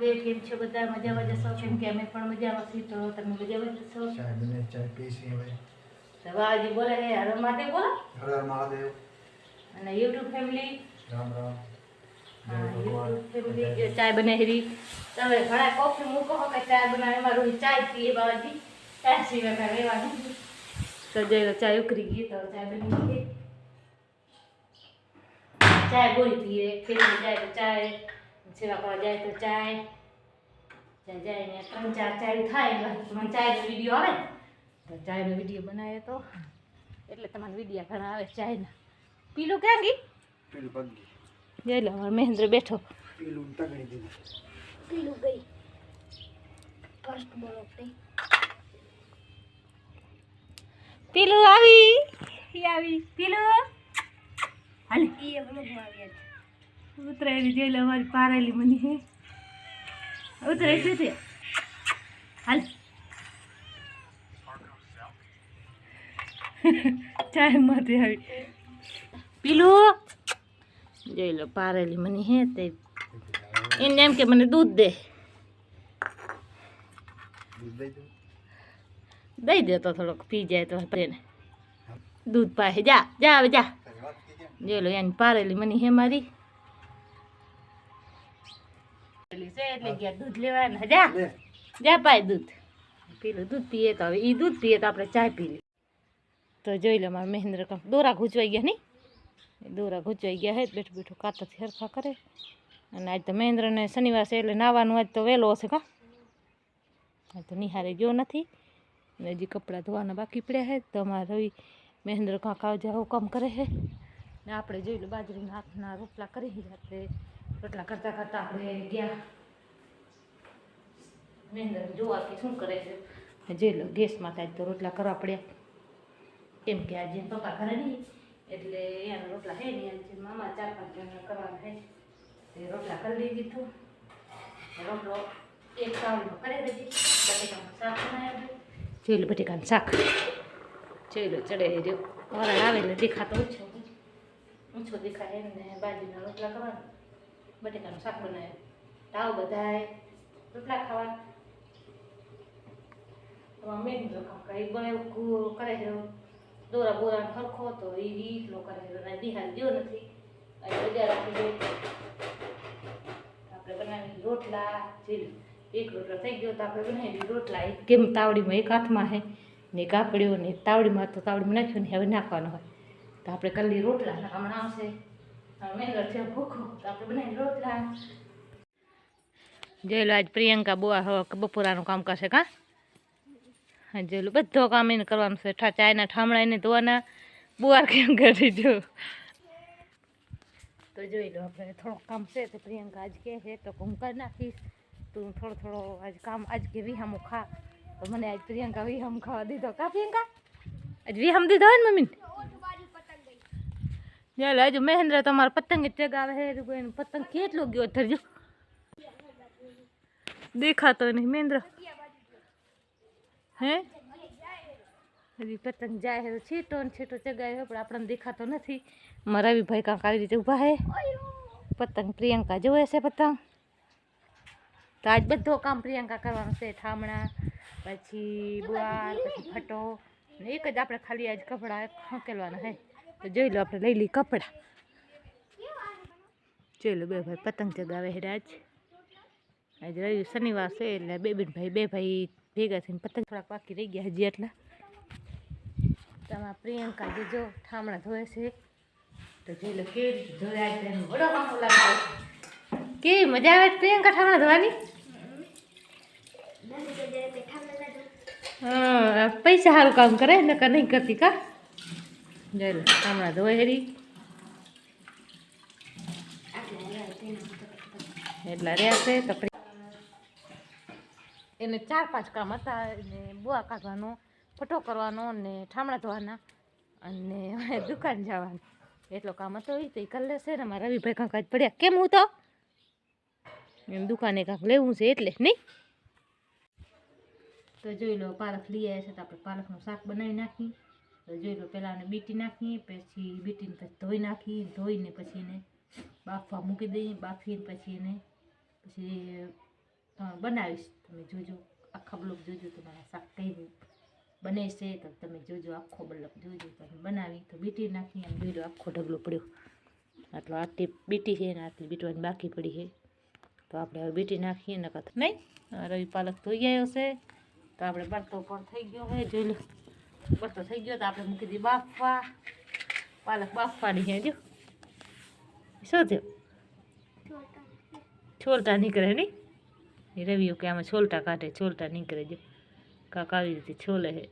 દેવ કેમ છો બધા મજામાં જશો કેમ કે અમે પણ મજામાં છીએ તો તમે મજામાં જશો ચાય બને ચાય પીસી હવે. સવાજી બોલે હે હર માટે બોલો. હર હર મહાદેવ. અને YouTube ફેમિલી રામ રામ. ચાય બને હરી તમે ઘણા કોફી મૂકો હો કે ચાય બનાવે. મારું ચાય પીએ બાબાજી ચાય સિવાય રહેવાનું તો જઈ ચાય ઉકળી ગઈ તો ચાય બની ગઈ. ચાય ગોળી પીએ ફેરી જાય ચાય. સેવા કરવા જાય તો ચાય. ત્યાં જઈને ત્રણ ચાર ચાય થાય એટલે મને ચાયનો વીડિયો આવે તો ચાયનો વીડિયો બનાવે તો. એટલે તમારા વિડીયા ઘણા આવે ચાયના પીલું ક્યાં ગઈ પીલું પગી. જઈ લો અમારો મહેન્દ્ર બેઠો. પીલું તગડી દીધું પીલું ગઈ. ફર્સ્ટ બોલો પીલું આવી. આવી. પીલું. હાલ. ઈ બ્લોગમાં આવ્યા ઉતરાયેલી જોઈ લો અમારી પારેલી મની હે. ઉતરાય છે? હાલ. ચાયમાંથી આવી. પીલું? જોઈ લો, પારેલી મની હે તે. એને એમ કે મને દૂધ દે. દઈ દે તો થોડોક, પી જાય તો એને દૂધ પાસે જા જા, હવે જા? જોઈ લો, એની પારેલી મની હે મારી. પારેલી છે એટલે ગયા દૂધ લેવા ને જા જા પાય દૂધ. પેલું દૂધ પીએ તો હવે એ દૂધ પીએ તો આપણે ચાય પી તો જોઈ લો મારા મહેન્દ્ર દોરા ઘૂંચવાઈ ગયા નહીં? દોરા ઘૂંચવાઈ ગયા હે. બેઠું બેઠું કાતરથી હરખા કરે. અને આજ તો મહેન્દ્રને શનિવાર છે એટલે નાવાનું આજ તો વહેલો હશે કા? આજ તો નિહારે ગયો નથી. ને હજી કપડાં ધોવાના બાકી પડ્યા હે. તો અમારે રવિ મહેન્દ્ર કાંક આવું કામ કરે છે ને આપણે જોઈ લો બાજરીના હાથના રોટલા કરી રાત્રે. રોટલા કરતાં કરતાં આપણે ગયા. મહેન્દ્ર જોવા કે શું કરે છે? જોઈ લો ગેસમાં થાય તો રોટલા કરવા પડ્યા. કેમ કે આજે પપ્પા ઘરે નહીં એટલે એના રોટલા હે ને આજે મામા ચાર પાંચ જણા કરવાના હે. તે રોટલા કરી દીધું. રોટલો એક તાવડીમાં કરી દીધી બટેકાનું શાક બનાવ્યું જોઈ લો બટેકાનું શાક. જોઈ લો ચડે રહ્યો. વરાળ આવે એટલે દેખાતો ઓછો ઓછો દેખાય એમને બાજરીના રોટલા કરવાના. બટેકાનું શાક બનાવ્યું. તાવ બધાય. રોટલા ખાવા કપડા એ બનાવ્યું કરે છે દોરા બોરા ખરખો તો એ રીતનો કરે છે દિહાર ગયો નથી બજાર આપી આપણે બનાવી રોટલા જે એક રોટલો થઈ ગયો તો આપણે બનાવી રોટલા એક કેમ તાવડીમાં એક હાથમાં છે ને કાપડ્યો ને તાવડીમાં તો તાવડીમાં નાખ્યો ને હવે નાખવાનો હોય તો આપણે કલ્લી રોટલા હમણાં આવશે મહેનત છે ભૂખો આપણે બનાવી રોટલા જોઈ લો આજ પ્રિયંકા બુઆ હવે બપોરાનું કામ કરશે કાં હા, જોઈ લો, બધો કામ એને કરવાનું છે. ઠા, ચાયના ઠામડા એને ધોવાના. બુવાર કેમ કરી જો તો જોઈ લો, આપણે થોડુંક કામ છે તો પ્રિયંકા આજ કહે છે, તો હું કરી નાખીશ. તું થોડો થોડો આજ કામ, આજ કે વિહામ ખા. તો મને આજ પ્રિયંકા વિહામ ખાવા દીધો. કા પ્રિયંકા? આજ વિહામ દીધો હોય ને મમ્મીને? ચાલો હજુ મહેન્દ્ર તમારો પતંગ ચગાવે એનો પતંગ કેટલો ગયો ધરજો દેખાતો નહીં, મહેન્દ્ર. હે? હજી પતંગ જાય છે તો છીટો ને છીટો ચગાવ્યો પણ આપણને દેખાતો નથી. મારા રવિભાઈ કાંક આવી રીતે ઊભા છે પતંગ પ્રિયંકા જોવે છે પતંગ. તો આજ બધો કામ પ્રિયંકા કરવાનું છે. ઠામણા પછી બુઆર પછી ફટો. ને એક જ આપણે ખાલી આજ કપડાં હકેલવાના હે. તો જોઈ લો આપણે લઈ લઈ કપડાં. જોઈ લો બે ભાઈ પતંગ ચગાવે છે આજ આજ રવિ શનિવાર છે એટલે બે બેન ભાઈ, બે ભાઈ ભેગા થઈને પતંગ થોડાક બાકી રહી ગયા હજી એટલા તમારા પ્રિયંકા જે જો ઠામણા ધોવે છે, તો જોઈ લો કેવી રીતે આજ તેનો બડો કામ લાગે. કેવી મજા આવે પ્રિયંકા ઠામણા ધોવાની? હા, પૈસા સારું કામ કરે, નકર નહીં કરતી કા? જોઈ ઠામણા ધોવે હેરી. એટલા રહ્યા છે, તો એને ચાર પાંચ કામ હતા એને બુઆ કાઢવાનો, ફટો કરવાનો ને ઠામણા ધોવાના અને દુકાન જવાનું. એટલો કામ હતો એ તો એ કરી છે ને મારા રવિભાઈ કાંક આજ પડ્યા. કેમ હું તો? એમ દુકાને કાંક લેવું છે એટલે નહીં તો જોઈ લો, પાલક લઈ આવ્યા છે તો આપણે પાલકનું શાક બનાવી નાખી તો જોઈ લો, પહેલાં એને બીટી નાખી પછી બીટીને પછી ધોઈ નાખી ધોઈને પછી એને બાફવા મૂકી દઈએ, બાફીને પછી એને પછી બનાવીશ. તમે જોજો, આખા બ્લોક જોજો, તમારા શાક કઈ બને છે તો તમે જોજો, આખો બ્લોક જોજો, તમે બનાવી તો બીટી નાખી આમ જોઈ લો આખો ઢગલો પડ્યો. આટલો આટલી બીટી છે ને આટલી બીટવાની બાકી પડી છે. તો આપણે હવે બીટી નાખીએ ને કાં નહીં? રવિ પાલક ધોઈ ગયો છે. તો આપણે બરતો પણ થઈ ગયો હોય જોઈ લો. બરતો થઈ ગયો તો આપણે મૂકી દઈએ બાફવા. પાલક બાફવાની છે, જો. શું થયું? છોરતા નીકળે નહીં? એ રવિઓ કે આમાં છોલટા કાઢે, છોલટા નીકળે જો. કાંક આવી રીતે છોલે છે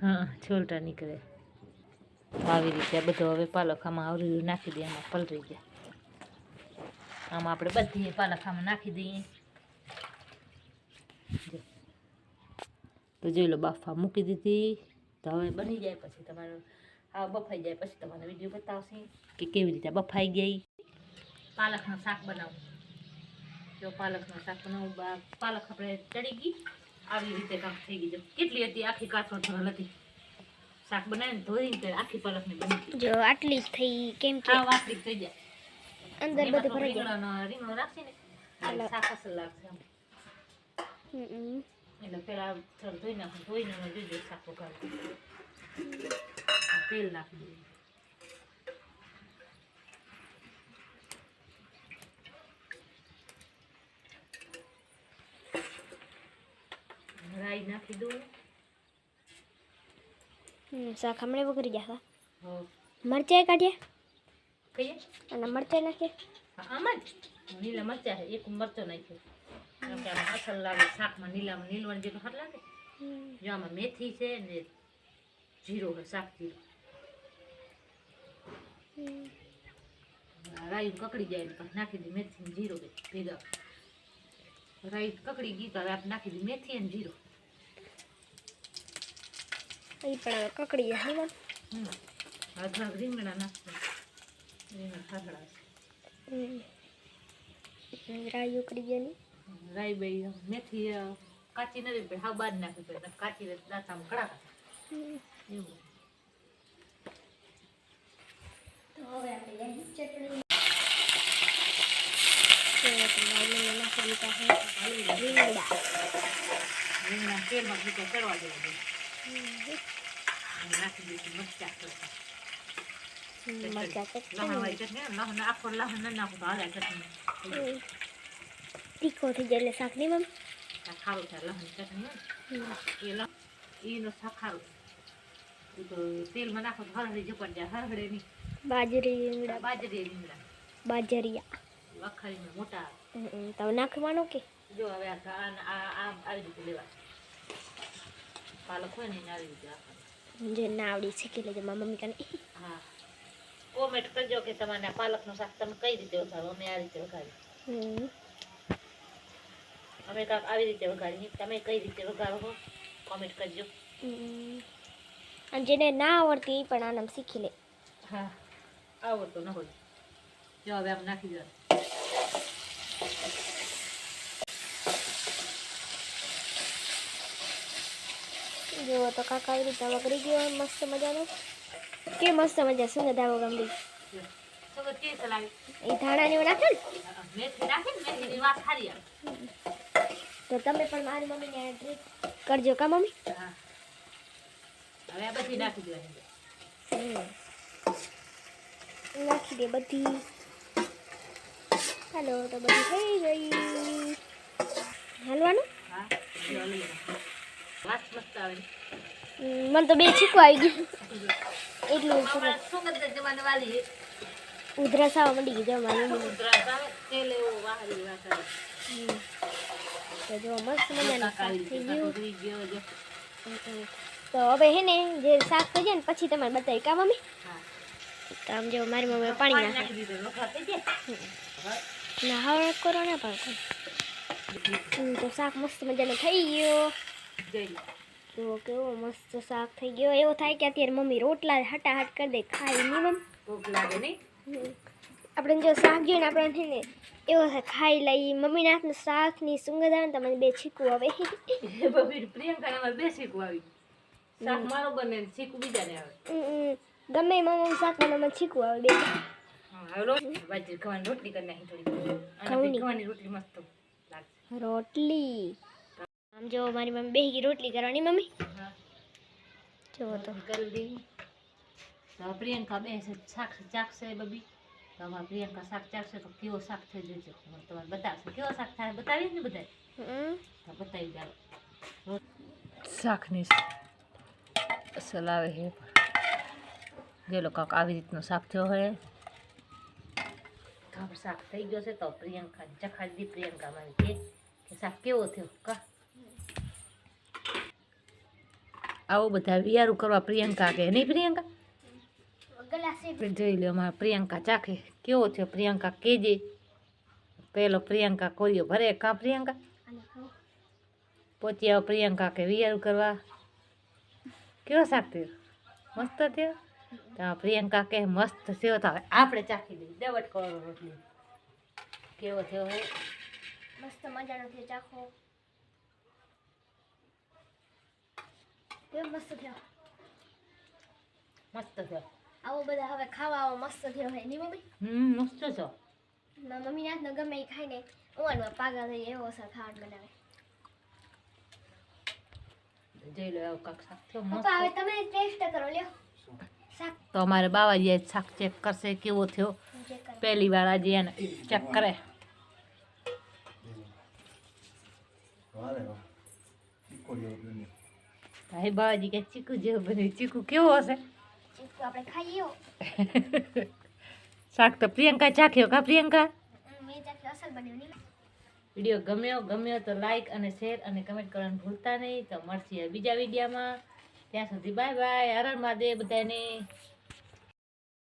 હા, છોલટા નીકળે. આવી રીતે બધો હવે પાલક આમાં આવરી નાખી દઈએ આમાં પલરી જાય. આમાં આપણે બધી પાલખામાં નાખી દઈએ. તો જોઈ લો બાફા મૂકી દીધી. તો હવે બની જાય પછી તમારું આ બફાઈ જાય પછી તમને વીડિયો બતાવશે કે કેવી રીતે બફાઈ ગઈ. પાલકનું શાક બનાવું. જો પાલકનું શાક બનાવું પાલક આપણે ચડી ગઈ આવી રીતે કામ થઈ ગઈ. જો કેટલી હતી આખી કાચો ધોરણ હતી. શાક બનાવીને ધોઈને આખી પાલકની બની જો આટલી જ થઈ કેમ કે હા વાટલી થઈ જાય. અંદર બધું ભરાઈ જાય. રીંગણો રાખશે ને એટલે શાક અસર લાગશે હમ. એટલે પેલા ધોઈ નાખું ધોઈને જોઈ જોજો શાક વઘારું તેલ નાખી દઈએ રાઈ નાખી દો શાક હમણાં વગરી જશે હો મરચાઈ કાઢ્યા કહીએ? અને મરચાઈ નાખીએ? આમાં જ? લીલા મરચાં છે એક મરચો નાખ્યો. કેમ કે આમાં અસર લાગે શાકમાં નીલામાં નીલવણ જેટલું હાથ લાગે. જો આમાં મેથી છે ને જીરો છે શાક જીરો. રાઈ કકડી જાય પછી નાખી દી મેથી ને જીરો ભેગા. રાઈ કકડી ગઈ તો હવે આપણે નાખી દી મેથી અને જીરો. એ પણ કકડી હમ. હવે રીંગણા નાખશું. રીંગણા ખાખડા રાઈ ઉકળી ગયેલી રાઈ બે મેથી કાચી નથી પડે હાવ બાદ નાખી પડે કાચી દાંતામાં કડાકા. એવું તો હવે આપણે એની ચટણી તો દીધા છે રીંગણા રીંગણા તેલમાં ભૂકો ચડવા દેવા નાખી દઈશું મરચા. તીખો થઈ જાય એટલે શાક નહીં મમ્મી આ ખારું થાય લહણ ચટણી. એ લ એનો શાક ખારું તેલમાં નાખો તો હરહરી ઝપટ જાય હરહડે નહીં બાજરી બાજરી બાજરિયા વખારીને મોટા આવે. હમ, તો નાખવાનું કે? જો હવે આ આ- આવી રીતે લેવા. પાલક હોય ને આવી રીતે રાખવાનું. જે ના આવડી શીખી લેજો મારા મમ્મી કાને. હા. કોમેન્ટ કરજો કે તમારે પાલકનું શાક તમે કઈ રીતે વઘારો? અમે આ રીતે વઘારી હમ. અમે કાંક આવી રીતે વઘારી તમે કઈ રીતે વઘારો છો કોમેન્ટ કરજો. અને જેને ના આવડતી એ પણ આનામ શીખી લે. હા. આવડતો ન હોય. જો હવે આમ નાખી દો જુઓ તો કાકા આવી રીતે વગરી ગયો મસ્ત મજાનો. કે મસ્ત મજા શું દાવો ગમડી એ ધાણા ને નાખે ને? તો તમે પણ મારી મમ્મીને ટ્રીટ કરજો કા મમ્મી? હા. હવે બધી નાખી દેવાની. નાખી દે બધી. હાલો તો બધું થઈ ગયું. હાલવાનું? મને તો બે છીકવા આવી ગયું. એટલું. ઉધરસ આવવા માંડી ગઈ જો મારી મમ્મી ઉધરસ આવે, તેલ એવું વાહરી વાત આવે. હમ. તો જો મસ્ત મજાનું શાક થઈ ગયું. તો હવે હે ને જે શાક થઈ જાય ને પછી તમારે બતાવી કા મમ્મી. તો આમ જો મારી મમ્મી પાણી નાખે. ના હવે કરો ના પણ તો શાક મસ્ત મજાનો થઈ ગયો. તો કેવો મસ્ત શાક થઈ ગયો. એવો થાય કે અત્યારે મમ્મી રોટલા હટાહટ કરી દે ખાઈ નહીં મમ ભૂખ લાગે નહીં? આપણે જો શાક જોઈને આપણે છે ને એવો ખાઈ લઈ મમ્મીના હાથનું શાકની સુગંધ આવે ને તમને બે છીકું આવે. બબીર પ્રિયંકા બે છીકું આવી. શાક મારો બને છીકું બીજાને આવે. ગમે મમ્મી શાક મને છીકું આવે બે. હા રોટલી કરી નાખી થોડી ઘઉંની? રોટલી મસ્ત લાગશે. રોટલી? આમ જો મારી મમ્મી બેહી ગઈ રોટલી કરવાની મમ્મી. જો તો. જલ્દી તો પ્રિયંકા બે છે શાક ચાખશે બબી. તો હવે પ્રિયંકા શાક ચાખશે તો કેવો શાક થઈ જજો તમારે બતાવશે. કેવો શાક થાય બતાવીશ ને બધાય? હમ. તો બતાવી જાવ શાકની અસલ આવે છે. જે લોકો આવી રીતનો શાક થયો હોય તો શાક થઈ ગયો છે તો પ્રિયંકા ચખાડી પ્રિયંકા મારી કે કે શાક કેવો થયો? કા? આવો બધા વિયારું કરવા પ્રિયંકા કે નહીં પ્રિયંકા? જોઈ લો અમારા પ્રિયંકા ચાખે. કેવો થયો? પ્રિયંકા કેજે. પેલો પ્રિયંકા કોરિયો ભરે. કા પ્રિયંકા. પહોંચી આવો પ્રિયંકા કે વિયારું કરવા. કેવો શાક થયો? મસ્ત થયો? તો પ્રિયંકા કે મસ્ત સેવ તો હવે આપણે ચાખી દઈએ. દેવટ કરો રોટલી. કેવો થયો મસ્ત મજાનો થયો ચાખો. કેવો મસ્ત થયો? મસ્ત થયો. આવો બધા હવે ખાવા આવો મસ્ત થયો હોય નહીં મમ્મી? હમ મસ્ત છો. મમ્મી હાથનો ગમે એ ખાઈને ઓવાનું પાગલ થઈ એવો સર ખાવાનું બનાવે. જોઈ લો આવું કાંક શાક થયો પપ્પા હવે તમે ટેસ્ટ કરો લ્યો. તો અમારે બાવાજી શાક ચેક કરશે કેવો થયો. પહેલી વાર આજે એને ચેક કરે. ભાઈ બાવાજી કે ચીકુ જેવું બન્યું. ચીકુ કેવો હશે. શાક તો પ્રિયંકા ચાખ્યો કા પ્રિયંકા? વીડિયો ગમ્યો ગમ્યો તો લાઈક અને શેર અને કમેન્ટ કરવાનું ભૂલતા નહીં. તો મળશે બીજા વિડીયોમાં. ત્યાં સુધી બાય બાય હરણ મહાદેવ બધાને.